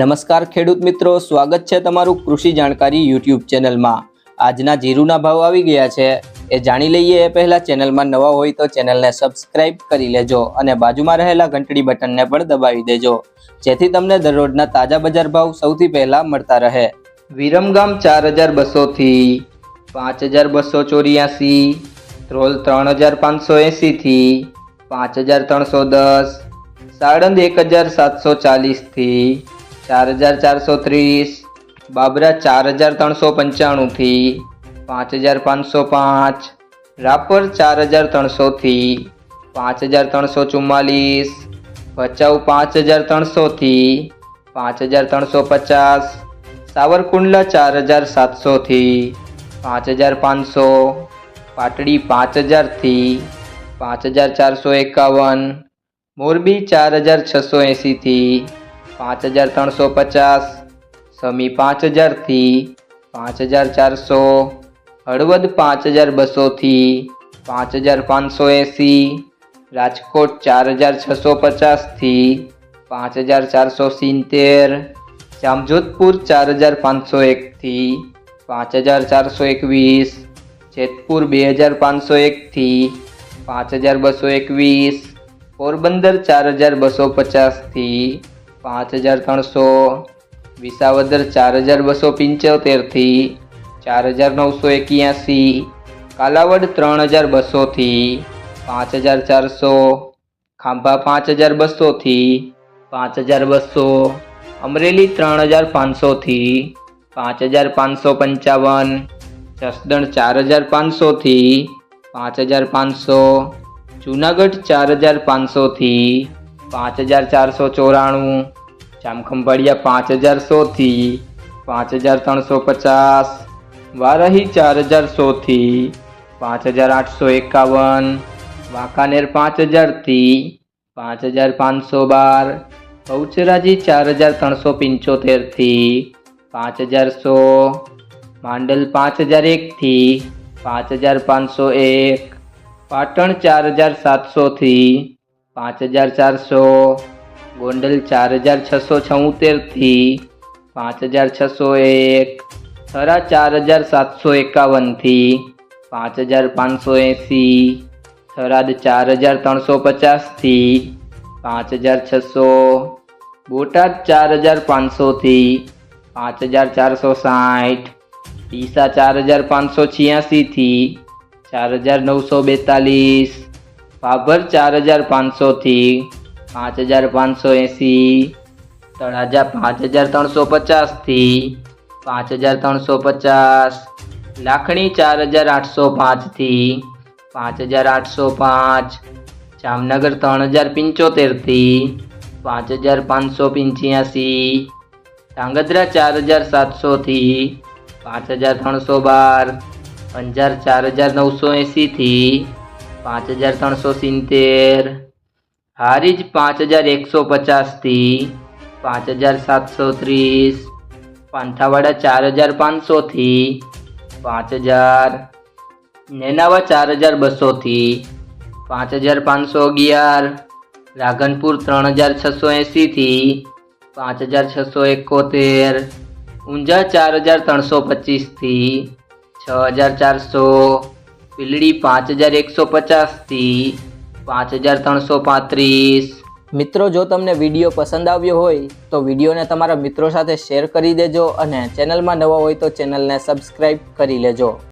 નમસ્કાર ખેડૂત મિત્રો, સ્વાગત છે તમારું કૃષિ જાણકારી યુટ્યુબ ચેનલમાં. આજના જીરુના ભાવ આવી ગયા છે. એ જાણી લઈએ એ પહેલાં ચેનલમાં નવા હોય તો ચેનલને સબસ્ક્રાઇબ કરી લેજો અને બાજુમાં રહેલા ઘંટડી બટનને પણ દબાવી દેજો. જેથી તમને દરરોજના તાજા બજાર ભાવ સૌથી પહેલાં મળતા રહે. વિરમગામ ચાર હજાર બસોથી પાંચ હજાર બસો ચોર્યાસી ધ્રોલ ત્રણ હજાર પાંચસો એંસીથી પાંચ હજાર ત્રણસો દસ, સાળંદ એક હજાર સાતસો ચાલીસથી ચાર હજાર ચારસો ત્રીસ, બાબરા ચાર હજાર ત્રણસો પંચાણુંથી, પાંચ હજાર પાંચસો પાંચ, રાપર ચાર હજાર ત્રણસોથી, પાંચ હજાર ત્રણસો ચુમ્માલીસ, ભચાઉ પાંચ હજાર ત્રણસોથી, પાંચ હજાર ત્રણસો પચાસ, સાવરકુંડલા ચાર હજાર સાતસોથી, પાંચ હજાર પાંચસો, પાટડી પાંચ હજારથી, પાંચ હજાર ચારસો એકાવન, મોરબી ચાર હજાર છસો એંસીથી પાંચ હજાર ત્રણસો પચાસ, સમી પાંચ હજારથી પાંચ હજાર ચારસો, હળવદ પાંચ હજાર બસોથી પાંચ હજાર પાંચસો એંસી, રાજકોટ ચાર હજાર છસો પચાસથી પાંચ હજાર ચારસો સિત્તેર, જામજોધપુર ચાર હજાર પાંચસો એકથી પાંચ હજાર ચારસો એકવીસ, જેતપુર બે હજાર પાંચસો એકથી પાંચ હજાર બસો એકવીસ, પોરબંદર ચાર હજાર બસો પચાસથી પાંચ હજાર ત્રણસો, વિસાવદર ચાર હજાર બસો પંચોતેરથી ચાર હજાર નવસો એક્યાસી, કાલાવડ ત્રણ હજાર બસોથી પાંચ હજાર ચારસો, ખાંભા પાંચ હજાર બસોથી પાંચ હજાર બસો, અમરેલી ત્રણ હજાર પાંચસોથી પાંચ હજાર પાંચસો પંચાવન, જસદણ ચાર હજાર પાંચસોથી પાંચ હજાર પાંચસો, જુનાગઢ ચાર હજાર પાંચસોથી પાંચ હજાર ચારસો ચોરાણું, જામખંભાળિયા પાંચ હજાર સોથી, પાંચ હજાર ત્રણસો પચાસ, વારહી ચાર હજાર સોથી, પાંચ હજાર આઠસો એકાવન, વાંકાનેર પાંચ હજારથી, પાંચ હજાર પાંચસો બાર બહુચરાજી ચાર હજાર ત્રણસો પંચોતેરથી, પાંચ હજાર સો, માંડલ પાંચ હજાર એકથી, પાંચ હજાર પાંચસો એક, પાટણ ચાર હજાર સાતસોથી પાંચ હજાર ચારસો, ગોંડલ ચાર હજાર છસો છોતેરથી પાંચ હજાર છસો એક, થરા ચાર હજાર સાતસો એકાવનથી પાંચ હજાર પાંચસો એંસી, થરાદ ચાર હજાર ત્રણસો પચાસથી પાંચ હજાર છસો, બોટાદ ચાર હજાર પાંચસોથી પાંચ હજાર ચારસો સાઠ, ડીસા ચાર હજાર પાંચસો છ્યાસીથી ચાર હજાર નવસો બેતાલીસ ભાભર ચાર હજાર પાંચસોથી પાંચ હજાર પાંચસો એંસી તળાજા પાંચ હજાર ત્રણસો પચાસથી પાંચ હજાર ત્રણસો પચાસ, લાખણી ચાર હજાર આઠસો પાંચથી પાંચ હજાર આઠસો પાંચ, જામનગર ત્રણ હજાર પંચોતેરથી પાંચ હજાર પાંચસો પંચ્યાસી, ધાંગધ્રા ચાર હજાર સાતસોથી પાંચ હજાર ત્રણસો બાર, અંજાર ચાર હજાર નવસો એંસીથી પાંચ હજાર ત્રણસો સિત્તેર. હારીજ પાંચ હજાર એકસો પચાસથી પાંચ હજાર સાતસો ત્રીસ. પાંથાવાડા ચાર હજાર પાંચસોથી પાંચ હજાર. નેનાવા ચાર હજાર બસોથી પાંચ હજાર પાંચસો અગિયાર. રાધનપુર ત્રણ હજાર છસો એંસીથી પાંચ હજાર છસો એકોતેર. ઊંઝા ચાર હજાર ત્રણસો પચીસથી છ હજાર ચારસો. પીલડી પાંચ હજાર એકસો પચાસથી પાંચ હજાર ત્રણસો પાંત્રીસ. મિત્રો, જો તમને વીડિયો પસંદ આવ્યો હોય, તો વિડીયોને તમારા મિત્રો સાથે શેર કરી દેજો અને ચેનલમાં નવા હોય તો ચેનલને સબસ્ક્રાઈબ કરી લેજો.